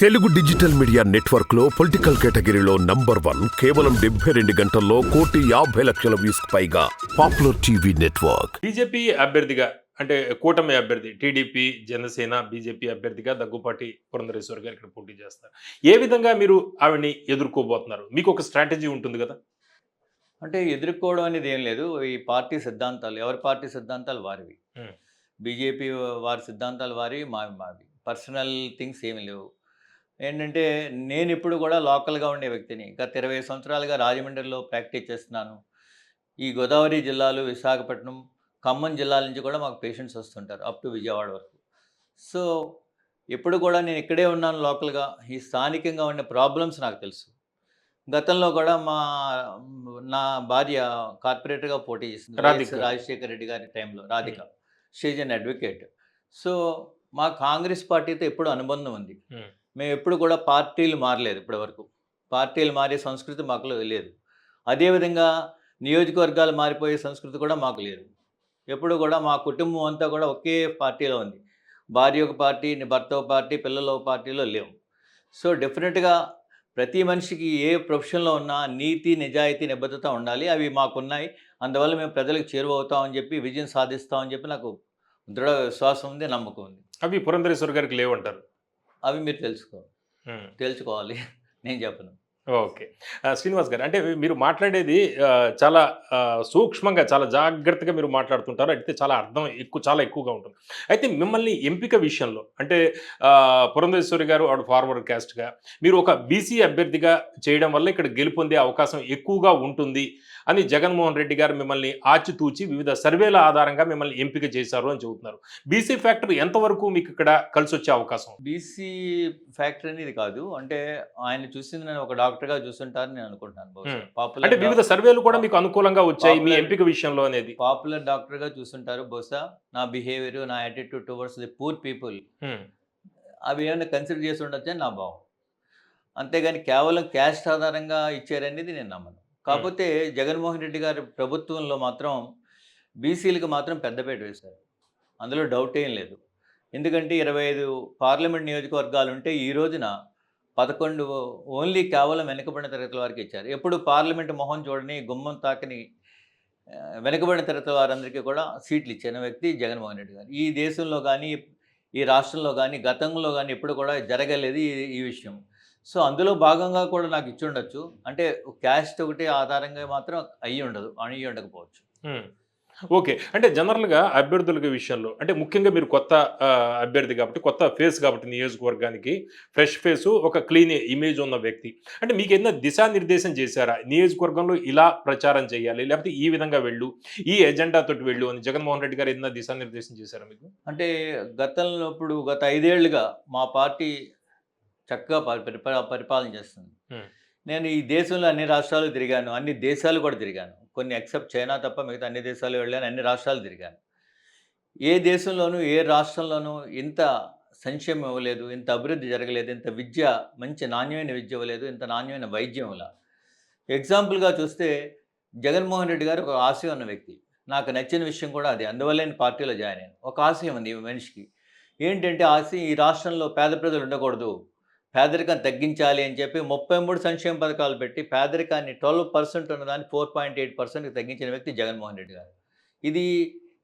Telugu digital media నెట్వర్క్లో political కేటగిరీలో number one కేవలం డెబ్బై రెండు గంటల్లో కోటి యాభై లక్షల వ్యూస్ పైగా పాపులర్ టీవీ నెట్వర్క్. బీజేపీ అభ్యర్థిగా అంటే కూటమి అభ్యర్థి టీడీపీ జనసేన బీజేపీ అభ్యర్థిగా దగ్గుపాటి పురంధరేశ్వర్ గారు ఇక్కడ పోటీ చేస్తారు ఏ విధంగా మీరు ఆవిడని ఎదుర్కోబోతున్నారు? మీకు ఒక స్ట్రాటజీ ఉంటుంది కదా? అంటే ఎదుర్కోవడం అనేది ఏం లేదు. ఈ పార్టీ సిద్ధాంతాలు ఎవరి పార్టీ సిద్ధాంతాలు వారివి. బీజేపీ వారి సిద్ధాంతాలు వారి మావి మావి. పర్సనల్ థింగ్స్ ఏమి లేవు. ఏంటంటే నేను ఇప్పుడు కూడా లోకల్గా ఉండే వ్యక్తిని. గత ఇరవై సంవత్సరాలుగా రాజమండ్రిలో ప్రాక్టీస్ చేస్తున్నాను. ఈ గోదావరి జిల్లాలు విశాఖపట్నం ఖమ్మం జిల్లాల నుంచి కూడా మాకు పేషెంట్స్ వస్తుంటారు అప్ టు విజయవాడ వరకు. సో ఎప్పుడు కూడా నేను ఇక్కడే ఉన్నాను లోకల్గా. ఈ స్థానికంగా ఉండే ప్రాబ్లమ్స్ నాకు తెలుసు. గతంలో కూడా మా నా భార్య కార్పొరేటర్గా పోటీ చేసింది రాజశేఖర రెడ్డి గారి టైంలో Radhika. She's an advocate. So మా కాంగ్రెస్ పార్టీతో ఎప్పుడు అనుబంధం ఉంది. మేము ఎప్పుడు కూడా పార్టీలు మారలేదు ఇప్పటివరకు పార్టీలు మారే సంస్కృతి మాకు లేదు. అదేవిధంగా నియోజకవర్గాలు మారిపోయే సంస్కృతి కూడా మాకు లేదు. ఎప్పుడు కూడా మా కుటుంబం అంతా కూడా ఒకే పార్టీలో ఉంది. భార్య ఒక పార్టీ భర్త ఒక పార్టీ పిల్లలు ఒక పార్టీలో లేవు. సో డెఫినెట్గా ప్రతి మనిషికి ఏ ప్రొఫెషన్లో ఉన్నా నీతి నిజాయితీ నిబద్ధత ఉండాలి. అవి మాకున్నాయి. అందువల్ల మేము ప్రజలకు చేరువవుతామని చెప్పి విజయం సాధిస్తామని చెప్పి నాకు దృఢ విశ్వాసం ఉంది నమ్మకం ఉంది. అవి పురంధరేశ్వర్ గారికి లేవంటారు. అవి మీరు తెలుసుకో తెలుసుకోవాలి. నేను చెప్పను. ఓకే. శ్రీనివాస్ గారు అంటే మీరు మాట్లాడేది చాలా సూక్ష్మంగా చాలా జాగ్రత్తగా మీరు మాట్లాడుతుంటారు. అయితే చాలా అర్థం ఎక్కువ చాలా ఎక్కువగా ఉంటుంది. అయితే మిమ్మల్ని ఎంపిక విషయంలో అంటే పురంధేశ్వరి గారు ఆవిడ ఫార్వర్డ్ క్యాస్ట్గా మీరు ఒక బీసీ అభ్యర్థిగా చేయడం వల్ల ఇక్కడ గెలుపొందే అవకాశం ఎక్కువగా ఉంటుంది. అని జగన్మోహన్ రెడ్డి గారు మిమ్మల్ని ఆచితూచి వివిధ సర్వేల ఆధారంగా మిమ్మల్ని ఎంపిక చేశారు అని చెబుతున్నారు. బీసీ ఫ్యాక్టర్ ఎంతవరకు మీకు ఇక్కడ కలిసి వచ్చే అవకాశం? బీసీ ఫ్యాక్టరీ అనేది కాదు. అంటే ఆయన చూసింది నేను ఒక డాక్టర్గా చూస్తుంటారని నేను అనుకుంటున్నాను అంటే వివిధ సర్వేలు కూడా మీకు అనుకూలంగా వచ్చాయి మీ ఎంపిక విషయంలో అనేది. పాపులర్ డాక్టర్గా చూస్తుంటారు బహుశా. నా బిహేవియర్ నా attitude towards the poor people. అవి ఏమైనా కన్సిడర్ చేసి ఉండొచ్చని నా భావం అంతేగాని కేవలం క్యాస్ట్ ఆధారంగా ఇచ్చారనేది నేను నమ్మను. కాకపోతే జగన్మోహన్ రెడ్డి గారి ప్రభుత్వంలో మాత్రం బీసీలకు మాత్రం పెద్దపేట వేశారు. అందులో డౌట్ ఏం లేదు. ఎందుకంటే ఇరవై ఐదు పార్లమెంట్ నియోజకవర్గాలు ఉంటే ఈ రోజున పదకొండు ఓన్లీ కేవలం వెనుకబడిన తరగతుల వారికి ఇచ్చారు. ఎప్పుడు పార్లమెంట్ మొహం చూడని గుమ్మం తాకని వెనుకబడిన తరగతుల వారందరికీ కూడా సీట్లు ఇచ్చిన వ్యక్తి జగన్మోహన్ రెడ్డి గారు. ఈ దేశంలో కానీ ఈ రాష్ట్రంలో కానీ గతంలో కానీ ఎప్పుడు కూడా జరగలేదు ఈ ఈ విషయం. సో అందులో భాగంగా కూడా నాకు ఇచ్చి ఉండొచ్చు. అంటే క్యాస్ట్ ఒకటి ఆధారంగా మాత్రం అయ్యి ఉండదు అయ్యి ఉండకపోవచ్చు. ఓకే. అంటే జనరల్గా అభ్యర్థుల విషయంలో అంటే ముఖ్యంగా మీరు కొత్త అభ్యర్థి కాబట్టి కొత్త ఫేస్ కాబట్టి నియోజకవర్గానికి ఫ్రెష్ ఫేస్ ఒక క్లీన్ ఇమేజ్ ఉన్న వ్యక్తి. అంటే మీకు ఏదైనా దిశానిర్దేశం చేశారా? నియోజకవర్గంలో ఇలా ప్రచారం చేయాలి లేకపోతే ఈ విధంగా వెళ్ళు ఈ ఎజెండా తోటి వెళ్ళు అని జగన్మోహన్ రెడ్డి గారు ఏదైనా దిశానిర్దేశం చేశారా మీకు? అంటే గతంలో ఇప్పుడు గత ఐదేళ్ళుగా మా పార్టీ చక్కగా పరి- పరిపా- పరిపాలన చేస్తుంది. నేను ఈ దేశంలో అన్ని రాష్ట్రాలు తిరిగాను అన్ని దేశాలు కూడా తిరిగాను. కొన్ని ఎక్సెప్ట్ చైనా తప్ప మిగతా అన్ని దేశాలు వెళ్ళాను అన్ని రాష్ట్రాలు తిరిగాను. ఏ దేశంలోనూ ఏ రాష్ట్రంలోనూ ఇంత సంక్షేమం ఇవ్వలేదు ఇంత అభివృద్ధి జరగలేదు ఇంత విద్య మంచి నాణ్యమైన విద్య ఇవ్వలేదు ఇంత నాణ్యమైన వైద్యం ఇవ్వలేదు ఎగ్జాంపుల్గా చూస్తే జగన్మోహన్ రెడ్డి గారు ఒక ఆశయం ఉన్న వ్యక్తి. నాకు నచ్చిన విషయం కూడా అది అందువల్ల నేను పార్టీలో జాయిన్ అయ్యాను. ఒక ఆశయం ఉంది ఈ మనిషికి. ఏంటంటే ఆశయం ఈ రాష్ట్రంలో పేద ప్రజలు ఉండకూడదు. పేదరికం తగ్గించాలి అని చెప్పి ముప్పై మూడు సంక్షేమ పథకాలు పెట్టి పేదరికాన్ని ట్వెల్వ్ పర్సెంట్ ఉన్నదాన్ని ఫోర్ పాయింట్ ఎయిట్ పర్సెంట్కి తగ్గించిన వ్యక్తి జగన్మోహన్ రెడ్డి గారు. ఇది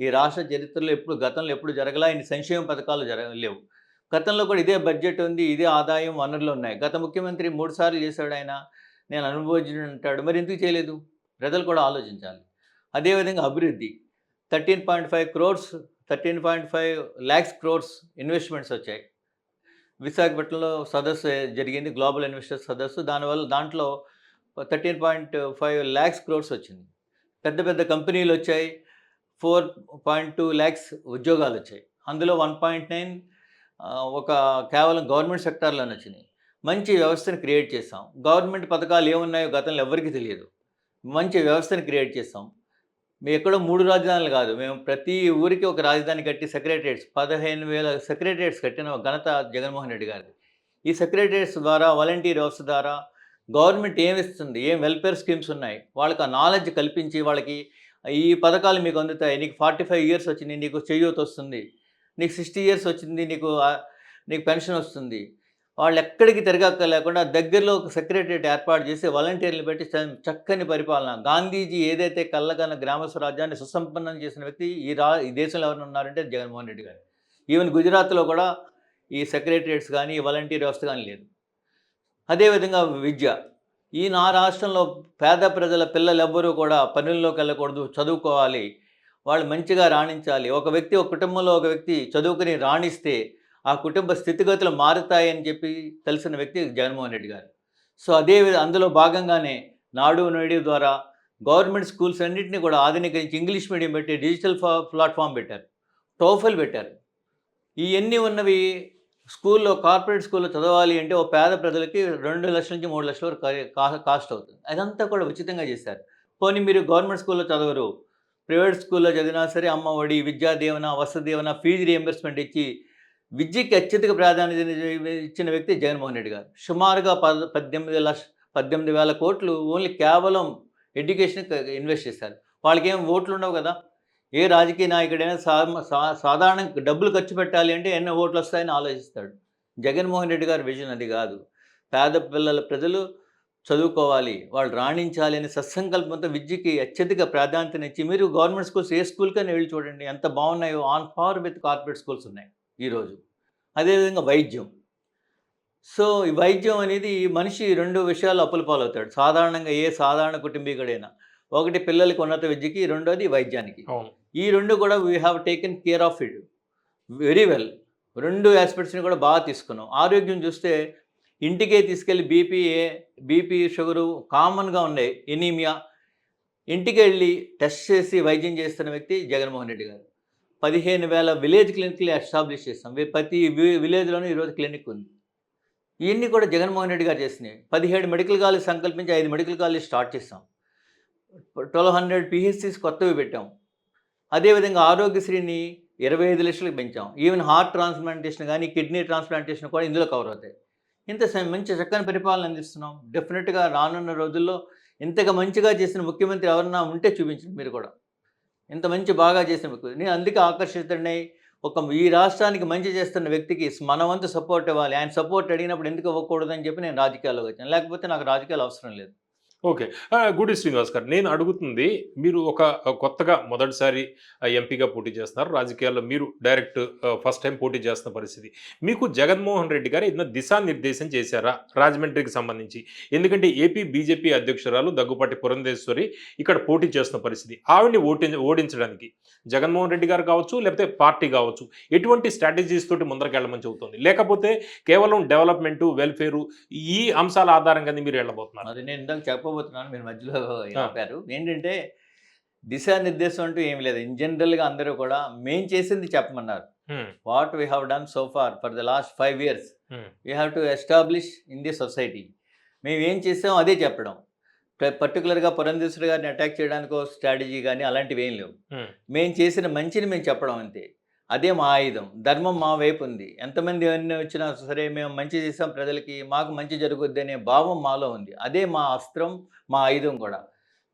ఈ రాష్ట్ర చరిత్రలో ఎప్పుడు గతంలో ఎప్పుడు జరగలా ఇన్ని సంక్షేమ పథకాలు జరగ లేవు. గతంలో కూడా ఇదే బడ్జెట్ ఉంది ఇదే ఆదాయం వనరులు ఉన్నాయి. గత ముఖ్యమంత్రి మూడు సార్లు చేశాడు ఆయన. నేను అనుభవించిన అంటాడు మరి ఎందుకు చేయలేదు? ప్రజలు కూడా ఆలోచించాలి. అదేవిధంగా అభివృద్ధి. Thirteen point five crores thirteen point five lakhs crores investments వచ్చాయి. విశాఖపట్నంలో సదస్సు జరిగింది గ్లోబల్ ఇన్వెస్టర్స్ సదస్సు. దానివల్ల దాంట్లో thirteen point five lakhs crores వచ్చింది. పెద్ద పెద్ద కంపెనీలు వచ్చాయి ఫోర్ పాయింట్ టూ ల్యాక్స్ ఉద్యోగాలు వచ్చాయి. అందులో వన్ పాయింట్ నైన్ ఒక కేవలం గవర్నమెంట్ సెక్టార్లోనే వచ్చినాయి. మంచి వ్యవస్థను క్రియేట్ చేస్తాం గవర్నమెంట్ పథకాలు ఏమున్నాయో గతంలో ఎవరికీ తెలియదు. మంచి వ్యవస్థను క్రియేట్ చేస్తాం మేము ఎక్కడో మూడు రాజధానులు కాదు. మేము ప్రతి ఊరికి ఒక రాజధాని కట్టి సెక్రటరియట్స్ పదిహేను వేల సెక్రటరియట్స్ కట్టిన ఘనత జగన్మోహన్ రెడ్డి గారిది. ఈ సెక్రటరియట్స్ ద్వారా వాలంటీర్ వ్యవస్థ ద్వారా గవర్నమెంట్ ఏమి ఇస్తుంది? ఏం వెల్ఫేర్ స్కీమ్స్ ఉన్నాయి? వాళ్ళకి ఆ నాలెడ్జ్ కల్పించి వాళ్ళకి ఈ పథకాలు మీకు అందుతాయి. నీకు ఫార్టీ ఫైవ్ ఇయర్స్ వచ్చింది నీకు చేయూత వస్తుంది నీకు సిక్స్టీ ఇయర్స్ వచ్చింది నీకు నీకు పెన్షన్ వస్తుంది. వాళ్ళు ఎక్కడికి తిరగక్క లేకుండా దగ్గరలో ఒక సెక్రటరియట్ ఏర్పాటు చేసి వాలంటీర్లు పెట్టి చ- చక్కని పరిపాలన. గాంధీజీ ఏదైతే కళ్ళకన్న గ్రామ స్వరాజ్యాన్ని సుసంపన్నం చేసిన వ్యక్తి ఈ రా ఈ దేశంలో ఎవరు ఉన్నారంటే జగన్మోహన్ రెడ్డి గారు. ఈవెన్ గుజరాత్లో కూడా ఈ సెక్రటరియట్స్ కానీ ఈ వాలంటీర్ వ్యవస్థ కానీ లేదు. అదేవిధంగా విద్య. ఈ నా రాష్ట్రంలో పేద ప్రజల పిల్లలు ఎవ్వరూ కూడా పనుల్లోకి వెళ్ళకూడదు చదువుకోవాలి. వాళ్ళు మంచిగా రాణించాలి. ఒక వ్యక్తి ఒక కుటుంబంలో ఒక వ్యక్తి చదువుకుని రాణిస్తే ఆ కుటుంబ స్థితిగతులు మారుతాయని చెప్పి తెలిసిన వ్యక్తి జగన్మోహన్ రెడ్డి గారు. సో అదే అందులో భాగంగానే నాడు నేడు ద్వారా గవర్నమెంట్ స్కూల్స్ అన్నింటినీ కూడా ఆధునీకరించి ఇంగ్లీష్ మీడియం పెట్టి డిజిటల్ ఫా- ప్లాట్ఫామ్ పెట్టారు. టోఫెల్ పెట్టారు. ఇవన్నీ ఉన్నవి స్కూల్లో కార్పొరేట్ స్కూల్లో చదవాలి అంటే ఓ పేద ప్రజలకి రెండు లక్షల నుంచి మూడు లక్షల వరకు కాస్ట్ అవుతుంది. అదంతా కూడా ఉచితంగా చేశారు. పోనీ మీరు గవర్నమెంట్ స్కూల్లో చదవరు. ప్రైవేట్ స్కూల్లో చదివినా సరే అమ్మ ఒడి విద్యా దీవెన వసతి దీవెన ఫీజు రియంబర్స్మెంట్ ఇచ్చి విద్యకి అత్యధిక ప్రాధాన్యత ఇచ్చిన వ్యక్తి జగన్మోహన్ రెడ్డి గారు. సుమారుగా పద పద్దెనిమిది లక్ష పద్దెనిమిది వేల కోట్లు ఓన్లీ కేవలం ఎడ్యుకేషన్ ఇన్వెస్ట్ చేశారు. వాళ్ళకి ఏం ఓట్లు ఉండవు కదా? ఏ రాజకీయ నాయకుడైనా సా సా- సాధారణ డబ్బులు ఖర్చు పెట్టాలి అంటే ఎన్నో ఓట్లు వస్తాయని ఆలోచిస్తాడు. జగన్మోహన్ రెడ్డి గారి విజన్ అది కాదు. పేద పిల్లల ప్రజలు చదువుకోవాలి వాళ్ళు రాణించాలి అనే సత్సంకల్పంతో విద్యకి అత్యధిక ప్రాధాన్యతనిచ్చి మీరు గవర్నమెంట్ స్కూల్స్ ఏ స్కూల్కైనా వెళ్ళి చూడండి ఎంత బాగున్నాయో on par with corporate schools ఉన్నాయి. ఈరోజు అదేవిధంగా వైద్యం. సో ఈ వైద్యం అనేది మనిషి రెండు విషయాలు అప్పుల పాలవుతాడు. సాధారణంగా ఏ సాధారణ కుటుంబీకుడైనా. ఒకటి పిల్లలకి ఉన్నత విద్యకి రెండోది వైద్యానికి. ఈ రెండు కూడా we have taken care of it very well రెండు ఆస్పెక్ట్స్ని కూడా బాగా తీసుకున్నాం. ఆరోగ్యం చూస్తే ఇంటికే తీసుకెళ్ళి బీపీ బీపీ షుగరు కామన్గా ఉన్నాయి. ఎనీమియా. ఇంటికి వెళ్ళి టెస్ట్ చేసి వైద్యం చేస్తున్న వ్యక్తి జగన్మోహన్ రెడ్డి గారు. పదిహేను వేల విలేజ్ క్లినిక్లు ఎస్టాబ్లిష్ చేస్తాం ప్రతి విలేజ్లోనూ ఈరోజు క్లినిక్ ఉంది. ఇవన్నీ కూడా జగన్మోహన్ రెడ్డి గారు చేసినాయి పదిహేడు మెడికల్ కాలేజ్ సంకల్పించి ఐదు మెడికల్ కాలేజ్ స్టార్ట్ చేస్తాం ట్వెల్వ్ హండ్రెడ్ పిహెచ్సిస్ కొత్తవి పెట్టాం. అదేవిధంగా ఆరోగ్యశ్రీని ఇరవై ఐదు లక్షలకు పెంచాం. ఈవెన్ హార్ట్ ట్రాన్స్ప్లాంటేషన్ కానీ కిడ్నీ ట్రాన్స్ప్లాంటేషన్ కూడా ఇందులో కవర్ అవుతాయి. ఇంత మంచి చక్కని పరిపాలన అందిస్తున్నాం. డెఫినెట్గా రానున్న రోజుల్లో ఇంతగా మంచిగా చేసిన ముఖ్యమంత్రి ఎవరన్నా ఉంటే చూపించండి మీరు కూడా. ఇంత మంచి బాగా చేసిన వ్యక్తి. నేను అందుకే ఆకర్షితుడినై ఒక ఈ రాష్ట్రానికి మంచి చేస్తున్న వ్యక్తికి మన వంతు సపోర్ట్ ఇవ్వాలి. ఆయన సపోర్ట్ అడిగినప్పుడు ఎందుకు ఇవ్వకూడదని చెప్పి నేను రాజకీయాల్లోకి వచ్చాను. లేకపోతే నాకు రాజకీయాలు అవసరం లేదు. ఓకే. గుడి శ్రీనివాస్ గారు నేను అడుగుతుంది మీరు ఒక కొత్తగా మొదటిసారి ఎంపీగా పోటీ చేస్తున్నారు. రాజకీయాల్లో మీరు డైరెక్ట్ ఫస్ట్ టైం పోటీ చేస్తున్న పరిస్థితి. మీకు జగన్మోహన్ రెడ్డి గారు ఏదైనా దిశానిర్దేశం చేశారా? రాజమండ్రికి సంబంధించి. ఎందుకంటే ఏపీ బీజేపీ అధ్యక్షురాలు దగ్గుపాటి పురంధేశ్వరి ఇక్కడ పోటీ చేస్తున్న పరిస్థితి. ఆవిడ్ని ఓటి ఓడించడానికి జగన్మోహన్ రెడ్డి గారు కావచ్చు లేకపోతే పార్టీ కావచ్చు ఎటువంటి స్ట్రాటజీస్ తోటి ముందరకెళ్ళమని చెబుతుంది. లేకపోతే కేవలం డెవలప్మెంట్ వెల్ఫేరు ఈ అంశాల ఆధారంగానే మీరు వెళ్ళబోతున్నారు. అది నేను ఇందాక చెప్పబోతున్నాను మీరు మధ్యలో ఆపారు. ఏంటంటే దిశానిర్దేశం అంటూ ఏం లేదు. ఇన్ జనరల్గా అందరూ కూడా మేం చేసింది చెప్పమన్నారు. What we have done so far for the last five years we have to establish in the society. మేము ఏం చేసాం అదే చెప్పడం. పర్టికులర్గా పురంధేశ్వరి గారిని అటాక్ చేయడానికో స్ట్రాటజీ కానీ అలాంటివి ఏం లేవు. మేము చేసిన మంచిని మేము చెప్పడం అంతే. అదే మా ఆయుధం. ధర్మం మా వైపు ఉంది. ఎంతమంది ఎన్ని వచ్చినా సరే మేము మంచి చేసాం ప్రజలకి మాకు మంచి జరుగుద్ది అనే భావం మాలో ఉంది. అదే మా అస్త్రం మా ఆయుధం కూడా.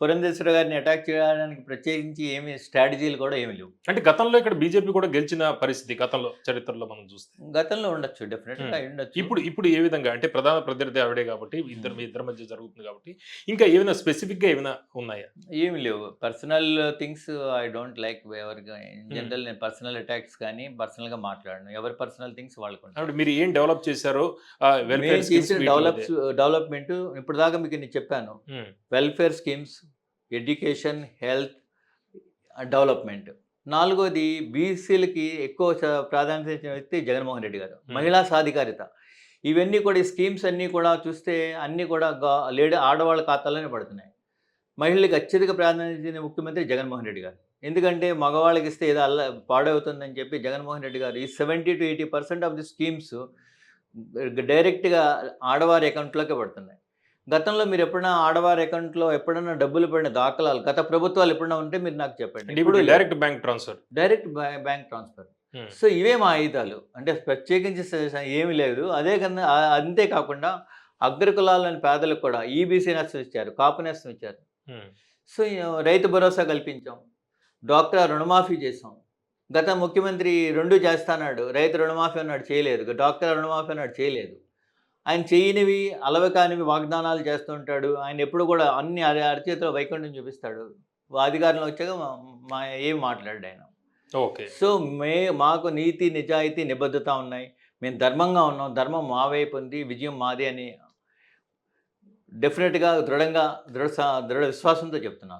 పురంధేశ్వర గారిని అటాక్ చేయడానికి ప్రత్యేకించి ఏమి స్ట్రాటజీలు కూడా ఏమి లేవు. అంటే గతంలో ఇక్కడ బీజేపీ కూడా గెలిచిన పరిస్థితి గతంలో చరిత్రలో మనం చూస్తే. గతంలో ఉండొచ్చు డెఫినెట్గా ఉండొచ్చు. ఇప్పుడు ఇప్పుడు ఏ విధంగా అంటే ప్రధాన ప్రత్యర్థి ఆవిడే కాబట్టి ఇద్దరు మీ ఇద్దరి మధ్య జరుగుతుంది కాబట్టి ఇంకా ఏమైనా స్పెసిఫిక్గా ఏమైనా ఉన్నాయా? ఏమి లేవు. Personal things I don't like ఎవరి ఇన్ జనరల్ నేను పర్సనల్ అటాక్స్ కానీ పర్సనల్గా మాట్లాడను. ఎవరి పర్సనల్ థింగ్స్ వాళ్ళకు మీరు ఏం డెవలప్ చేశారో డెవలప్మెంట్ ఇప్పుడు దాకా మీకు నేను చెప్పాను. Welfare schemes education health development. నాలుగోది బీసీలకి ఎక్కువ ప్రాధాన్యత ఇచ్చిన వ్యక్తి జగన్మోహన్ రెడ్డి గారు. మహిళా సాధికారిత. ఇవన్నీ కూడా ఈ స్కీమ్స్ అన్నీ కూడా చూస్తే అన్నీ కూడా లేడీ ఆడవాళ్ళ ఖాతాలోనే పడుతున్నాయి. మహిళలకు అత్యధిక ప్రాధాన్యత ఇచ్చిన ముఖ్యమంత్రి జగన్మోహన్ రెడ్డి గారు. ఎందుకంటే మగవాళ్ళకి ఇస్తే ఏదో అల్ల పాడవుతుందని చెప్పి జగన్మోహన్ రెడ్డి గారు ఈ seventy to eighty percent of the schemes డైరెక్ట్గా ఆడవారి అకౌంట్లోకే పడుతున్నాయి. గతంలో మీరు ఎప్పుడైనా ఆడవారి అకౌంట్లో ఎప్పుడైనా డబ్బులు పడిన దాఖలాలు గత ప్రభుత్వాలు ఎప్పుడైనా ఉంటే మీరు నాకు చెప్పండి. ఇప్పుడు direct bank transfer direct bank transfer so ఇవే మా ఆయుధాలు. అంటే ప్రత్యేకించి స- ఏమీ లేదు. అదే కన్నా అంతేకాకుండా అగ్రకులాలని పేదలకు కూడా ఈబీసీ నష్టం ఇచ్చారు కాపు నష్టం ఇచ్చారు. సో ఈ రైతు భరోసా కల్పించాం. డాక్టర్ రుణమాఫీ చేసాం గత ముఖ్యమంత్రి రెండు చేస్తాన్నాడు. రైతు రుణమాఫీ అన్నాడు చేయలేదు. డాక్టర్ రుణమాఫీ అన్నాడు చేయలేదు. ఆయన చేయనివి అలవ కానివి వాగ్దానాలు చేస్తుంటాడు. ఆయన ఎప్పుడు కూడా అన్ని అరి అరిచేతిలో వైకుంఠం చూపిస్తాడు. అధికారంలో వచ్చాక మా- మా ఏం మాట్లాడాడు ఆయన. ఓకే. సో మే మాకు నీతి నిజాయితీ నిబద్ధత ఉన్నాయి. మేము ధర్మంగా ఉన్నాం. ధర్మం మా వైపు ఉంది. విజయం మాదే అని డెఫినెట్గా దృఢంగా దృఢ స- దృఢ విశ్వాసంతో చెప్తున్నాను.